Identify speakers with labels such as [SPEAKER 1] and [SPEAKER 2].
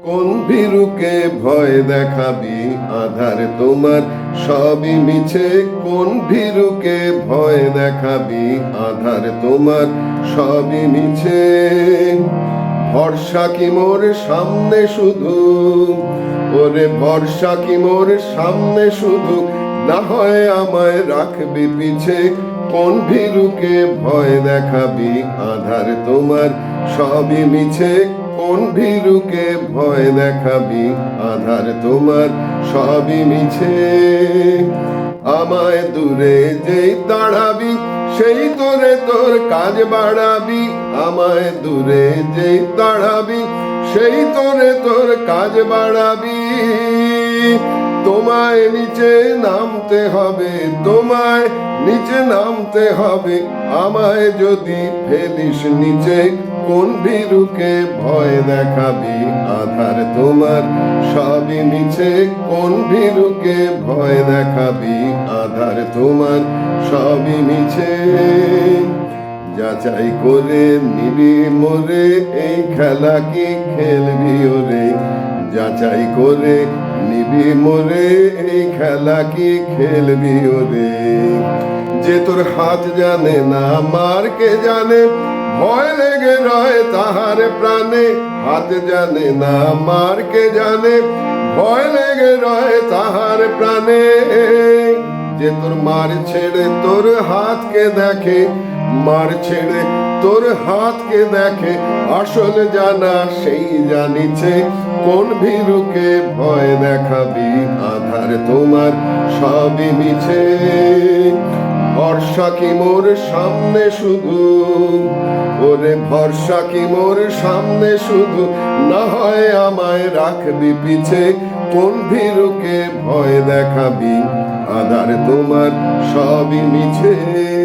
[SPEAKER 1] কোন ভীরুকে ভয় দেখাবি? আধার তোমার সবই মিছে। কোন ভীরুকে ভয় দেখাবি? আধার তোমার সবই মিছে। ভরসা কি মোর সামনে শুধু? ওরে ভরসা কি মোর সামনে শুধু? না হয় আমায় রাখবি পিছে। কোন ভীরুকে ভয় দেখাবি? আধার তোমার সবই মিছে। কোন ভীরুকে ভয় দেখাবি? আধার তোমার সবই মিছে। আমায় দূরে যেই তাড়াবি সেই তোরে তোর কাজ বাড়াবি। আমায় দূরে যেই তাড়াবি সেই তোরে তোর কাজ বাড়াবি। তোমায় নিচে নামতে হবে, তোমায় নিচে নামতে হবে। আমায় যদি ফেলিস নিচে কোন ভীরুকে ভয় দেখাবি? আধার তোমার সবই মিছে কোন ভীরুকে ভয় দেখাবি? আধার তোমার সবই মিছে যাচাই করে নিবি মোরে, এই খেলা কি খেলবি ওরে? যাচাই করে নিবি মোরে, এই খেলা কি খেলবি ওরে? যে তোর হাত জানে না, মার কে জানে? ভয় লেগে রয় তাহার প্রাণে, হাত জানে না মার কে জানে। ভয় লেগে রয় তাহার প্রাণে, যে তোর মার ছেড়ে তোর হাতকে দেখে, মার ছেড়ে তোর হাতকে দেখে, আসল জানা সেই জানিছে, কোন ভীরুকে ভয় দেখাবি, আধার তোমার সবই মিছে। ভরসা কি মোর সামনে শুধু? ওরে ভরসা কি মোর সামনে শুধু? না হয় আমায় রাখবি পিছে, কোন ভীরুকে ভয় দেখাবি? আধার তোমার সবই মিছে।